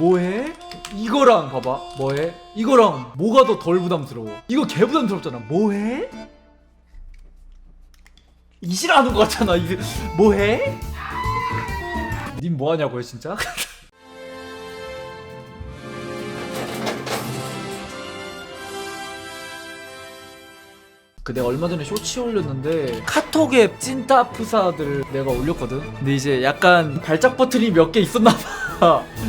뭐해? 이거랑 봐봐 뭐해? 이거랑 뭐가 더 덜 부담스러워 이거 개 부담스럽잖아 뭐해? 이질하는 거 같잖아 이게 뭐해? 님 뭐하냐고요 진짜? 그 내가 얼마 전에 쇼츠 올렸는데 카톡에 찐따 푸사들 내가 올렸거든 근데 이제 약간 발작 버튼이 몇 개 있었나 봐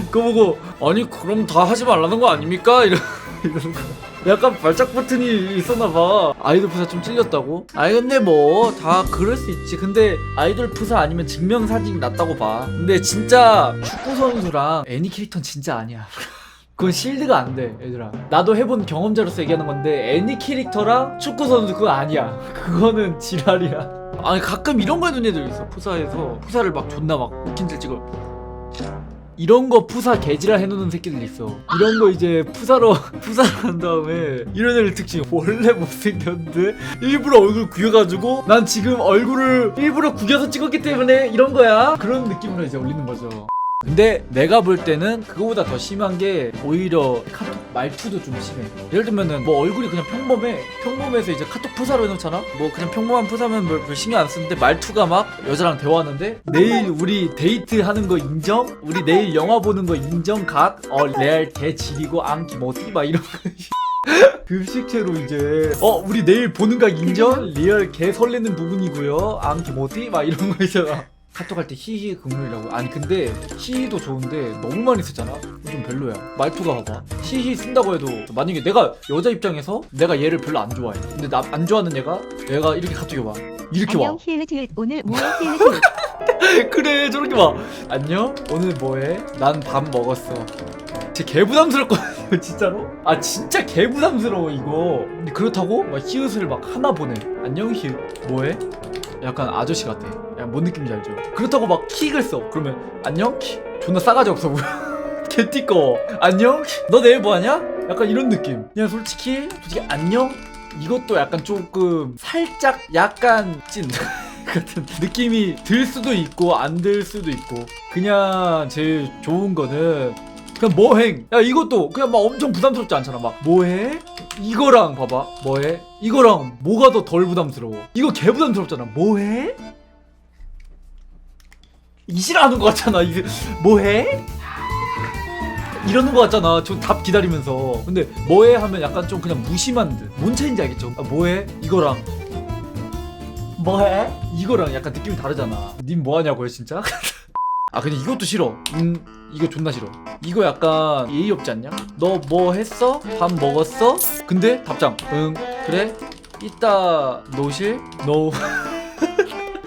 그거 보고 아니 그럼 다 하지 말라는 거 아닙니까? 이러, 이러는 거 약간 발작 버튼이 있었나 봐 아이돌 푸사 좀 찔렸다고? 아니 근데 뭐 다 그럴 수 있지 근데 아이돌 푸사 아니면 증명사진이 낫다고 봐 근데 진짜 축구 선수랑 애니 캐릭터는 진짜 아니야 그건 실드가 안 돼, 얘들아. 나도 해본 경험자로서 얘기하는 건데 애니 캐릭터랑 축구 선수 그거 아니야. 그거는 지랄이야. 아니 가끔 이런 거 해놓은 애들 있어. 푸사에서 푸사를 막 존나 막 웃긴 줄 찍어. 이런 거 푸사 개지랄 해놓는 새끼들 있어. 이런 거 이제 푸사로 푸사를 한 다음에 이런 애들 특징 원래 못생겼는데 일부러 얼굴 구겨가지고 난 지금 얼굴을 일부러 구겨서 찍었기 때문에 이런 거야. 그런 느낌으로 이제 올리는 거죠. 근데 내가 볼 때는 그거보다 더 심한 게 오히려 카톡 말투도 좀 심해. 예를 들면은 뭐 얼굴이 그냥 평범해. 평범해서 이제 카톡 푸사로 해놓잖아? 뭐 그냥 평범한 푸사면 별, 별 신경 안 쓰는데 말투가 막 여자랑 대화하는데 내일 우리 데이트 하는 거 인정? 우리 내일 영화 보는 거 인정? 각? 어, 레알 개 지리고 앙기 뭐지? 막 이런 거. 급식체로 이제 어 우리 내일 보는 각 인정? 리얼 개 설레는 부분이고요 앙기 뭐지? 막 이런 거 있잖아 카톡 할 때 히히 금물이라고. 아니 근데 히히도 좋은데 너무 많이 쓰잖아. 좀 별로야. 말투가 봐봐. 히히 쓴다고 해도 만약에 내가 여자 입장에서 내가 얘를 별로 안 좋아해. 근데 나 안 좋아하는 얘가 얘가 이렇게 카톡이 와 이렇게 와 안녕 힐드 오늘 뭐해 힐드 그래 저렇게 와 안녕 오늘 뭐해? 난 밥 먹었어. 진짜 개 부담스럽거든요 진짜로. 아 진짜 개 부담스러워 이거. 근데 그렇다고 막 히읗을 막 하나 보내. 안녕 히읗. 뭐해 약간 아저씨 같아. 약간 뭔 느낌인지 알죠? 그렇다고 막 킥을 써. 그러면 안녕? 킥 존나 싸가지 없어 보여. 개 띠꺼워. 안녕? 너 내일 뭐 하냐? 약간 이런 느낌. 그냥 솔직히 솔직히 안녕? 이것도 약간 조금 살짝 약간 찐 같은 느낌이 들 수도 있고 안 들 수도 있고. 그냥 제일 좋은 거는 그냥 뭐행 야 이것도 그냥 막 엄청 부담스럽지 않잖아 막. 뭐해? 이거랑 봐봐. 뭐해? 이거랑 뭐가 더 덜 부담스러워? 이거 개 부담스럽잖아. 뭐해? 이질하는 거 같잖아. 이게 뭐해? 이러는 거 같잖아. 저 답 기다리면서. 근데 뭐해 하면 약간 좀 그냥 무심한 듯 뭔 차인지 알겠죠? 아, 뭐해? 이거랑. 뭐해? 이거랑 약간 느낌이 다르잖아. 님 뭐하냐고요, 진짜? 아 근데 이것도 싫어. 음 이거 존나 싫어. 이거 약간 예의 없지 않냐? 너 뭐 했어? 밥 먹었어? 근데 답장. 응 그래? 이따 노실? 노.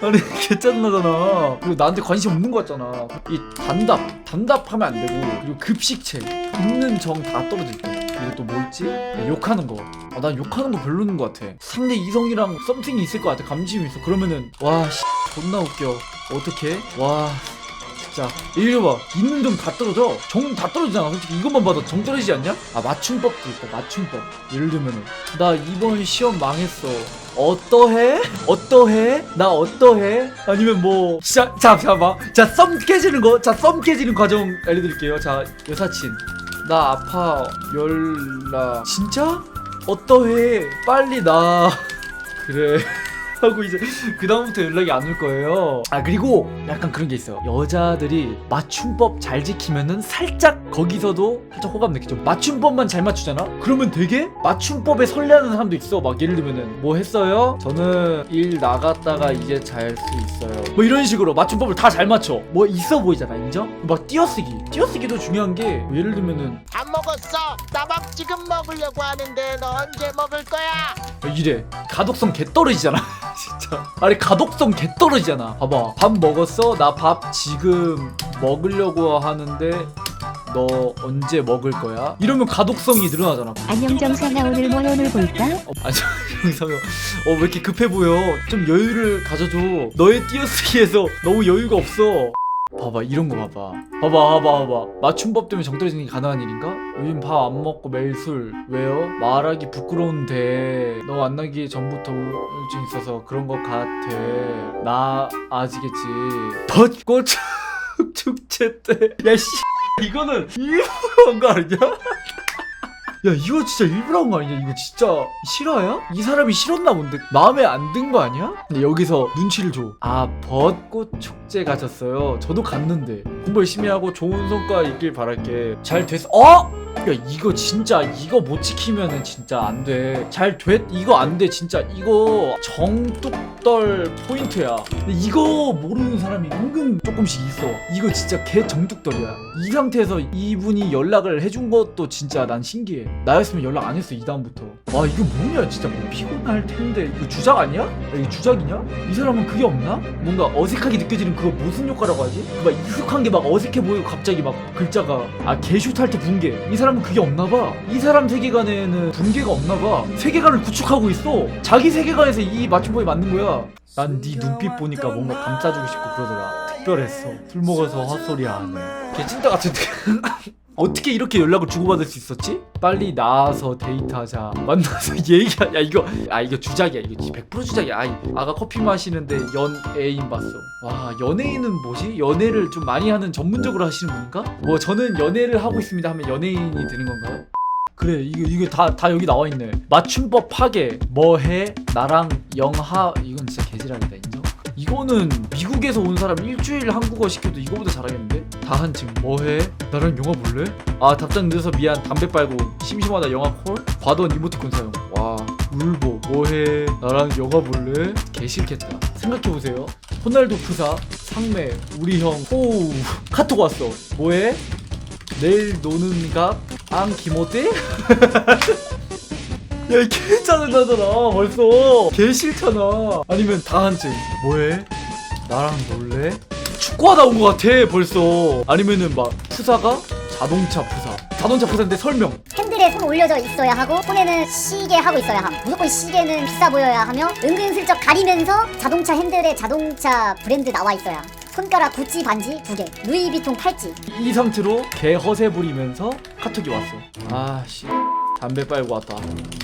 아니 개짠나잖아. 그리고 나한테 관심 없는 거 같잖아. 이 단답 단답하면 안 되고 그리고 급식체 있는 정 다 떨어질 때. 그리고 또뭐 있지? 욕하는 거. 아, 난 욕하는 거 별로인 것 같아. 상대 이성이랑 썸씽이 있을 것 같아. 감심이 있어. 그러면은 와, 씨, 존나 웃겨. 어떻게? 와, 진짜. 이리 봐. 있는 정다 떨어져. 정 다 떨어지잖아. 솔직히 이것만 봐도 정 떨어지지 않냐? 아, 맞춤법도 있다. 맞춤법. 예를 들면은 나 이번 시험 망했어. 어떠해? 어떠해? 나 어떠해? 아니면 뭐 자, 자, 잠깐만. 자, 썸 깨지는 거. 자, 썸 깨지는 과정 알려 드릴게요. 자, 여사친. 나 아파. 열나. 진짜? 어떠해? 빨리 나. 그래. 하고 이제 그 다음부터 연락이 안 올 거예요. 아 그리고 약간 그런 게 있어요. 여자들이 맞춤법 잘 지키면은 살짝 거기서도 살짝 호감 느끼죠. 맞춤법만 잘 맞추잖아. 그러면 되게 맞춤법에 설레하는 사람도 있어. 막 예를 들면은 뭐 했어요? 저는 일 나갔다가 이제 잘 수 있어요. 뭐 이런 식으로 맞춤법을 다 잘 맞춰. 뭐 있어 보이잖아, 인정? 막 띄어쓰기. 띄어쓰기도 중요한 게 뭐 예를 들면은 밥 먹었어. 나밥 지금 먹으려고 하는데 너 언제 먹을 거야? 이래. 가독성 개 떨어지잖아. 진짜. 아니 가독성 개 떨어지잖아. 봐봐. 밥 먹었어? 나 밥 지금 먹으려고 하는데 너 언제 먹을 거야? 이러면 가독성이 늘어나잖아. 안녕 정상아 오늘 뭐 오늘 볼까? 어, 아니 정상이 어왜 이렇게 급해 보여? 좀 여유를 가져줘. 너의 띄어쓰기에서 너무 여유가 없어 봐봐 이런 거 봐봐. 봐봐 봐봐 봐봐. 맞춤법 때문에 정 떨어지는 게 가능한 일인가? 요즘 밥 안 먹고 매일 술. 왜요? 말하기 부끄러운데. 너 만나기 전부터 우울증 있어서 그런 것 같아. 나 아시겠지. 벚꽃 축제 때 야 씨. 이거는 일부러 한거 아니냐? 야 이거 진짜 일부러 한 거 아니냐? 이거 진짜 실화야? 이 사람이 싫었나 본데 마음에 안 든 거 아니야? 근데 여기서 눈치를 줘. 아 벚꽃 축제 가셨어요. 저도 갔는데 공부 열심히 하고 좋은 성과 있길 바랄게. 잘 됐어. 어? 야 이거 진짜 이거 못 지키면은 진짜 안 돼. 잘 됐? 이거 안 돼. 진짜 이거 정뚝떨 포인트야. 근데 이거 모르는 사람이 은근 조금씩 있어. 이거 진짜 개 정뚝떨이야. 이 상태에서 이분이 연락을 해준 것도 진짜 난 신기해. 나였으면 연락 안 했어 이 다음부터. 와 이거 뭐냐 진짜 뭐 피곤할 텐데 이거 주작 아니야? 야, 이거 주작이냐? 이 사람은 그게 없나? 뭔가 어색하게 느껴지는 그거 무슨 효과라고 하지? 그 막 익숙한 게 막 어색해 보이고 갑자기 막 글자가 아 개슛 할때 붕괴 이 사람은 그게 없나 봐. 이 사람 세계관에는 붕괴가 없나 봐. 세계관을 구축하고 있어. 자기 세계관에서 이 맞춤법이 맞는 거야. 난 네 눈빛 보니까 뭔가 감싸주고 싶고 그러더라. 특별했어. 술 먹어서 헛소리 안 해. 걔 찐따 같은데. 어떻게 이렇게 연락을 주고받을 수 있었지? 빨리 나와서 데이트하자. 만나서 얘기하. 야 이거 아 이거 주작이야. 이거 100% 주작이야. 아이, 아가 커피 마시는데 연애인 봤어. 와 연예인은 뭐지? 연애를 좀 많이 하는 전문적으로 하시는 분인가? 뭐 저는 연애를 하고 있습니다 하면 연예인이 되는 건가요? 그래 이거 이거 다 다 여기 나와 있네. 맞춤법 파괴. 뭐해? 나랑 영하 이건 진짜 개지랄이다. 이거는 미국에서 온 사람 일주일 한국어 시켜도 이거보다 잘하겠는데? 다 한층 뭐해? 나랑 영화 볼래? 아 답장 늦어서 미안 담배 빨고 심심하다 영화 콜? 과도한 이모티콘 사용 와 울보 뭐해? 나랑 영화 볼래? 개 싫겠다 생각해보세요 호날두 프사 상매 우리 형 호우 카톡 왔어 뭐해? 내일 노는 갑안 기모떼? 야, 개 짜증나잖아, 벌써. 개 싫잖아. 아니면 다 한증. 뭐해? 나랑 놀래? 축구하다 온 것 같아, 벌써. 아니면은 막, 푸사가 자동차 푸사. 자동차 푸사인데 설명. 핸들에 손 올려져 있어야 하고 손에는 시계 하고 있어야 함 무조건 시계는 비싸 보여야 하며 은근슬쩍 가리면서 자동차 핸들에 자동차 브랜드 나와 있어야 함. 손가락 구찌 반지 두개 루이비통 팔찌 이 상태로 개 허세 부리면서 카톡이 왔어. 아, 씨. 담배 빨고 왔다.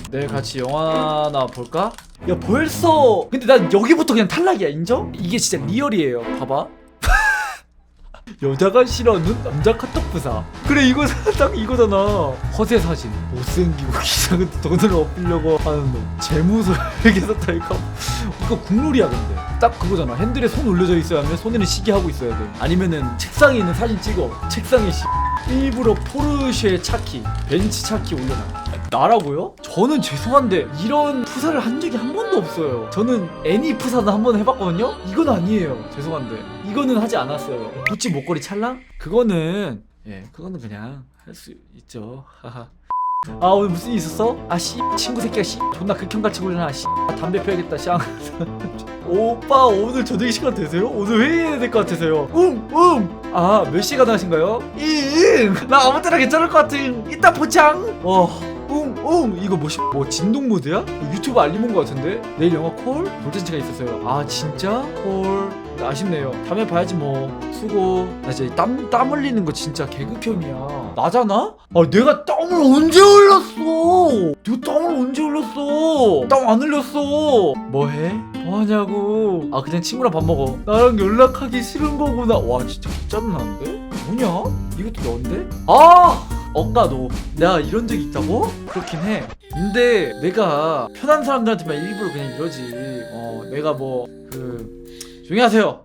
내일 같이 영화나 볼까? 야, 벌써. 근데 난 여기부터 그냥 탈락이야, 인정? 이게 진짜 리얼이에요. 봐봐. 여자가 싫어하는 남자 카톡 부사. 그래, 이거 딱 이거잖아. 허세 사진. 못생기고 기상은 돈을 얻으려고 하는 놈. 재무소에게서 탈까? 이거 국룰이야, 근데. 딱 그거잖아. 핸들에 손 올려져 있어야 하면 손에는 시계 하고 있어야 돼. 아니면은 책상에 있는 사진 찍어. 책상에 시... 일부러 포르쉐 차키, 벤츠 차키 올려놔. 나라고요? 저는 죄송한데 이런 푸사를 한 적이 한 번도 없어요. 저는 애니 푸사는 한번 해봤거든요. 이건 아니에요. 죄송한데 이거는 하지 않았어요. 구찌 목걸이 찰랑? 그거는 예, 그거는 그냥 할 수 있죠. 하하. 아 오늘 무슨 일 있었어? 아씨 친구 새끼가 씨 존나 극형같이 굴려나 씨 아, 담배 피워야겠다 쌍 오빠 오늘 저녁 시간 되세요? 오늘 회의해야 될 것 같아서요 응응아 몇 시간 하신가요? 이나 아무 때나 괜찮을 것 같은 이따 보창 어 응응 이거 뭐시 뭐 진동 모드야? 유튜브 알림 온것 같은데 내일 영화 콜? 돌잔치가 있었어요 아 진짜? 콜 아쉽네요 다음에 봐야지 뭐 수고 나 진짜 땀, 땀 흘리는 거 진짜 개극혐이야 나잖아? 아 내가 땀을 언제 흘렸어 내가 땀을 언제 흘렸어 땀 안 흘렸어 뭐해? 뭐하냐고 아 그냥 친구랑 밥 먹어 나랑 연락하기 싫은 거구나 와 진짜 짜증나는데? 뭐냐? 이것도 너인데? 아! 너 내가 이런 적이 있다고? 그렇긴 해. 근데 내가 편한 사람들한테만 일부러 그냥 이러지. 어 내가 뭐 그 조용히 하세요